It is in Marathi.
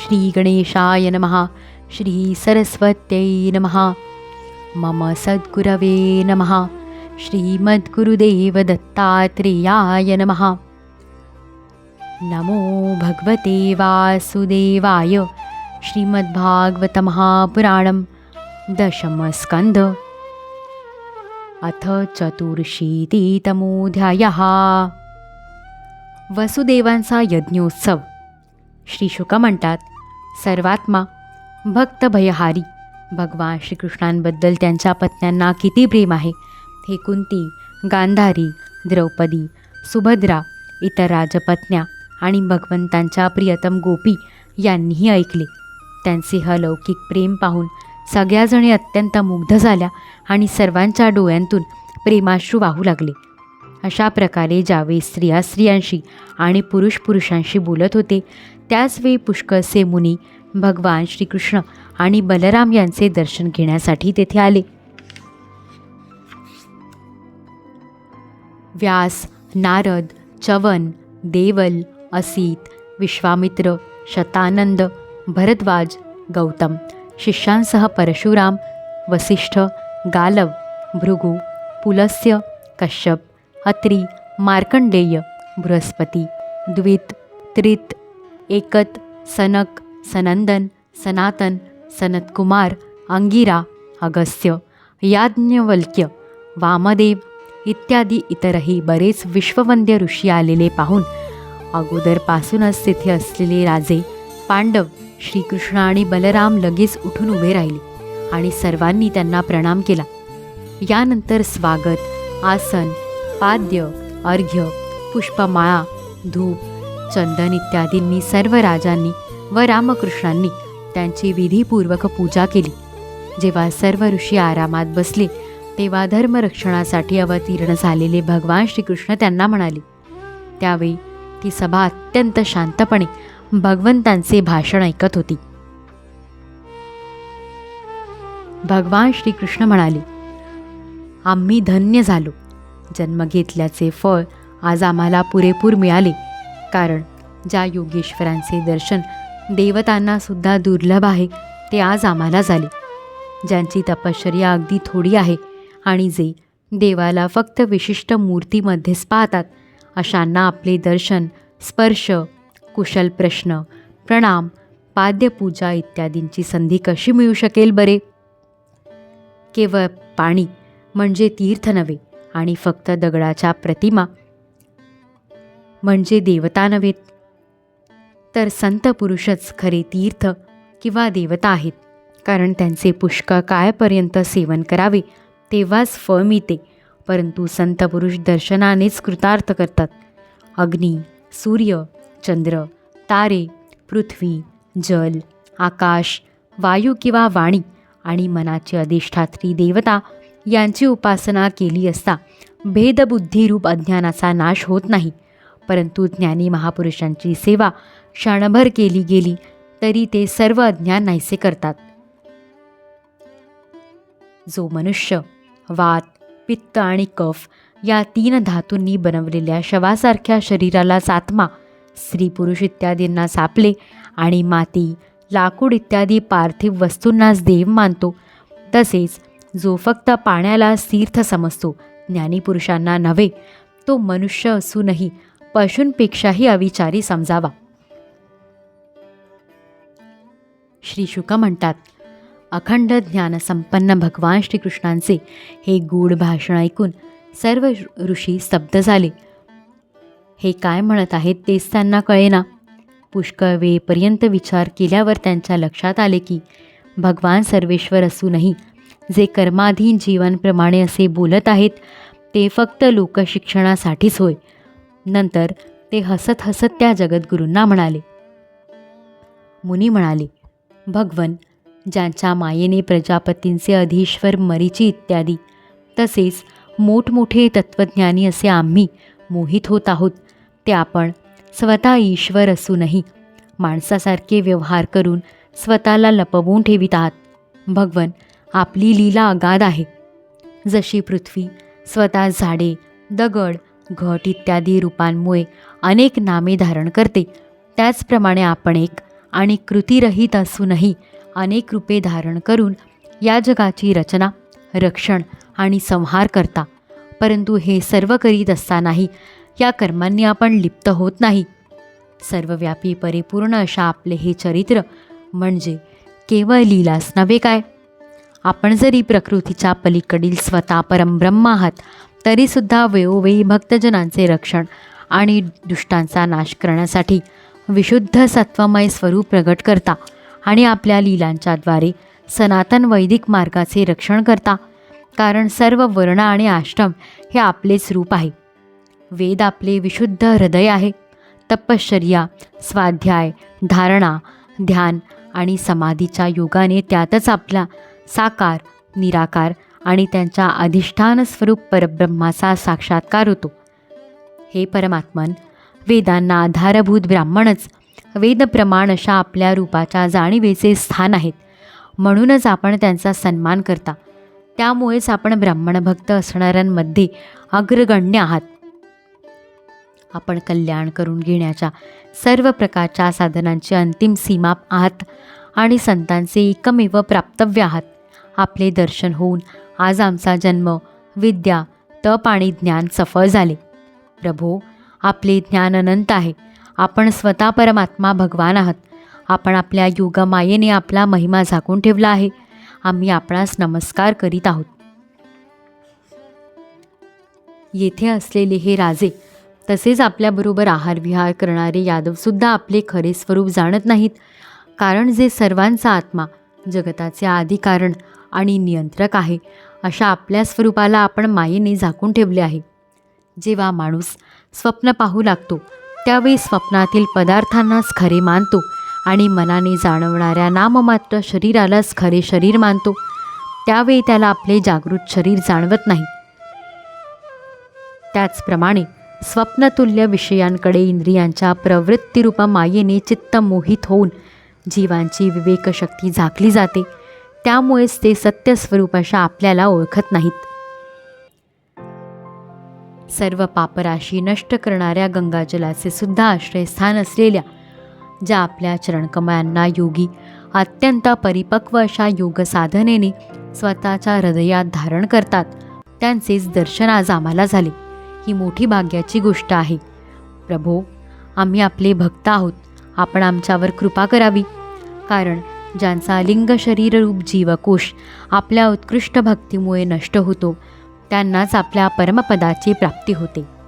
श्रीगणेशाय नमः श्रीसरस्वत्यै नमः मम सद्गुरवे नमः श्रीमद्गुरुदेवदत्तात्रेयाय नमः। नमो भगवते वासुदेवाय श्रीमद्भागवतमहापुराणं दशमस्कन्ध। अथ चतुर्शीतितमोऽध्यायः। वसुदेवांचा यज्ञोत्सव। श्री शुक म्हणतात सर्वात्मा भक्त भयहारी भगवान श्रीकृष्णांबद्दल त्यांच्या पत्न्यांना किती प्रेम आहे? हे कुंती गांधारी द्रौपदी सुभद्रा इतर राजपत्न्या आणि भगवंतांच्या प्रियतम गोपी यांनीही ऐकले. त्यांचे अलौकिक प्रेम पाहून सगळ्याजणी अत्यंत मुग्ध झाल्या आणि सर्वांच्या डोळ्यांतून प्रेमाश्रू वाहू लागले. अशा प्रकारे ज्यावेळी स्त्रिया स्त्रियांशी आणि पुरुष पुरुषांशी बोलत होते त्याचवेळी पुष्कळसे मुनी भगवान श्रीकृष्ण आणि बलराम यांचे दर्शन घेण्यासाठी तेथे आले. व्यास नारद चवन देवल असित विश्वामित्र शतानंद भरद्वाज गौतम शिष्यांसह परशुराम वसिष्ठ गालव भृगु पुलस्य कश्यप अत्री मार्कंडेय बृहस्पती द्वित त्रित एकत सनक सनंदन सनातन सनतकुमार अंगिरा अगस्त्य याज्ञवल्क्य वामदेव इत्यादी इतरही बरेच विश्ववंद्य ऋषी आलेले पाहून अगोदरपासूनच तिथे असलेले राजे पांडव श्रीकृष्ण आणि बलराम लगेच उठून उभे राहिले आणि सर्वांनी त्यांना प्रणाम केला. यानंतर स्वागत आसन पाद्य अर्घ्य पुष्पमाळा धूप चंदन इत्यादींनी सर्व राजांनी व रामकृष्णांनी त्यांची विधीपूर्वक पूजा केली. जेव्हा सर्व ऋषी आरामात बसले तेव्हा धर्मरक्षणासाठी अवतीर्ण झालेले भगवान श्रीकृष्ण त्यांना म्हणाले त्यावेळी ती सभा अत्यंत शांतपणे भगवंतांचे भाषण ऐकत होती. भगवान श्रीकृष्ण म्हणाले आम्ही धन्य झालो. जन्म घेतल्याचे फळ आज आम्हाला पुरेपूर मिळाले. कारण ज्या योगेश्वरांचे दर्शन देवतांना सुद्धा दुर्लभ आहे ते आज आम्हाला झाले. ज्यांची तपश्चर्या अगदी थोडी आहे आणि जे देवाला फक्त विशिष्ट मूर्तीमध्येच पाहतात अशांना आपले दर्शन स्पर्श कुशल प्रश्न प्रणाम पाद्यपूजा इत्यादींची संधी कशी मिळू शकेल बरे? केवळ पाणी म्हणजे तीर्थ नव्हे आणि फक्त दगडाच्या प्रतिमा. म्हणजे देवता नव्हेत तर संत पुरुषच खरे तीर्थ किंवा देवता आहेत कारण त्यांचे पुष्कळ काळपर्यंत सेवन करावे तेव्हाच फळ मिळते परंतु संत पुरुष दर्शनानेच कृतार्थ करतात. अग्नी सूर्य चंद्र तारे पृथ्वी जल आकाश वायू किंवा वाणी आणि मनाची अधिष्ठात्री देवता यांची उपासना केली असता भेदबुद्धीरूप अज्ञानाचा नाश होत नाही. परंतु ज्ञानी महापुरुषांची सेवा क्षणभर केली गेली तरी ते सर्व अज्ञान नाहीसे करतात. जो मनुष्य वात पित्त आणि कफ या तीन धातूंनी बनवलेल्या शवासारख्या शरीरालाच आत्मा स्त्री पुरुष इत्यादींना सापले आणि माती लाकूड इत्यादी पार्थिव वस्तूंनाच देव मानतो तसेच जो फक्त पाण्याला तीर्थ समजतो ज्ञानीपुरुषांना नव्हे तो मनुष्य असूनही पशूंपेक्षाही अविचारी समजावा. श्री शुक म्हणतात अखंड ज्ञानसंपन्न भगवान श्रीकृष्णांचे हे गूढ भाषण ऐकून सर्व ऋषी स्तब्ध झाले. हे काय म्हणत आहेत तेच त्यांना कळेना. पुष्कळ वेळेपर्यंत विचार केल्यावर त्यांच्या लक्षात आले की भगवान सर्वेश्वर असूनही जे कर्माधीन जीवनप्रमाणे असे बोलत आहेत ते फक्त लोकशिक्षणासाठीच होय. नंतर ते हसत हसत त्या जगद्गुरूंना म्हणाले. मुनी म्हणाले भगवन ज्यांच्या मायेने प्रजापतींचे अधीश्वर मरीची इत्यादी तसेच मोठमोठे तत्त्वज्ञानी असे आम्ही मोहित होत आहोत ते आपण स्वतः ईश्वर असूनही माणसासारखे व्यवहार करून स्वतःला लपवून ठेवित आहात. भगवन आपली लीला अगाध आहे. जशी पृथ्वी स्वतः झाडे दगड घट इत्यादी रूपांमुळे अनेक नामे धारण करते. त्याचप्रमाणे आपण एक आणि कृतीरहित असूनही अनेक रूपे धारण करून या जगाची रचना रक्षण आणि संहार करता. परंतु हे सर्व करीत असतानाही या कर्मांनी आपण लिप्त होत नाही. सर्वव्यापी परिपूर्ण अशा आपले हे चरित्र म्हणजे केवळ लीलाच नव्हे काय? आपण जरी प्रकृतीच्या पलीकडील स्वतः परमब्रह्म आहात तरीसुद्धा वेळोवेळी भक्तजनांचे रक्षण आणि दुष्टांचा नाश करण्यासाठी विशुद्ध सत्वमय स्वरूप प्रगट करता आणि आपल्या लीलांच्याद्वारे सनातन वैदिक मार्गाचे रक्षण करता कारण सर्व वर्ण आणि आश्रम हे आपलेच रूप आहे. वेद आपले विशुद्ध हृदय आहे. तपश्चर्या स्वाध्याय धारणा ध्यान आणि समाधीच्या योगाने त्यातच आपला साकार निराकार आणि त्यांच्या अधिष्ठान स्वरूप परब्रह्माचा साक्षात्कार होतो. हे परमात्मन वेदांना आधारभूत ब्राह्मणच वेदप्रमाण अशा आपल्या रूपाच्या जाणीवेचे स्थान आहेत. म्हणूनच आपण त्यांचा सन्मान करता. त्यामुळेच आपण ब्राह्मण भक्त असणाऱ्यांमध्ये अग्रगण्य आहात. आपण कल्याण करून घेण्याच्या सर्व प्रकारच्या साधनांची अंतिम सीमा आहात आणि संतांचे एकमेव प्राप्तव्य आहात. आपले दर्शन होऊन आज आमचा जन्म विद्या तप आणि ज्ञान सफळ झाले. प्रभो आपले ज्ञान अनंत आहे. आपण स्वतः परमात्मा भगवान आहात. आपण आपल्या योगमायेने आपला महिमा झाकून ठेवला आहे. आम्ही आपणास नमस्कार करीत आहोत. येथे असलेले हे राजे तसेच आपल्याबरोबर आहारविहार करणारे यादवसुद्धा आपले खरे स्वरूप जाणत नाहीत. कारण जे सर्वांचा आत्मा जगताचे आदिकारण आणि नियंत्रक आहे अशा आपल्या स्वरूपाला आपण मायेने झाकून ठेवले आहे. जेव्हा माणूस स्वप्न पाहू लागतो त्यावेळी स्वप्नातील पदार्थांनाच खरे मानतो आणि मनाने जाणवणाऱ्या नाममात्र शरीरालाच खरे शरीर मानतो त्यावेळी त्याला आपले जागृत शरीर जाणवत नाही. त्याचप्रमाणे स्वप्नतुल्य विषयांकडे इंद्रियांच्या प्रवृत्तीरूप मायेने चित्त मोहित होऊन जीवांची विवेकशक्ती झाकली जाते. त्यामुळेच ते सत्य स्वरूपाशा आपल्याला ओळखत नाहीत. सर्व पापराशी नष्ट करणाऱ्या गंगाजलाचे सुद्धा आश्रयस्थान असलेल्या ज्या आपल्या चरणकमळांना योगी अत्यंत परिपक्व अशा योग साधनेने स्वतःच्या हृदयात धारण करतात त्यांचेच दर्शन आज आम्हाला झाले. ही मोठी भाग्याची गोष्ट आहे. प्रभो आम्ही आपले भक्त आहोत. आपण आमच्यावर कृपा करावी. कारण ज्यांचा लिंग शरीररूप जीवकोश आपल्या उत्कृष्ट भक्तीमुळे नष्ट होतो त्यांनाच आपल्या परमपदाची प्राप्ती होते.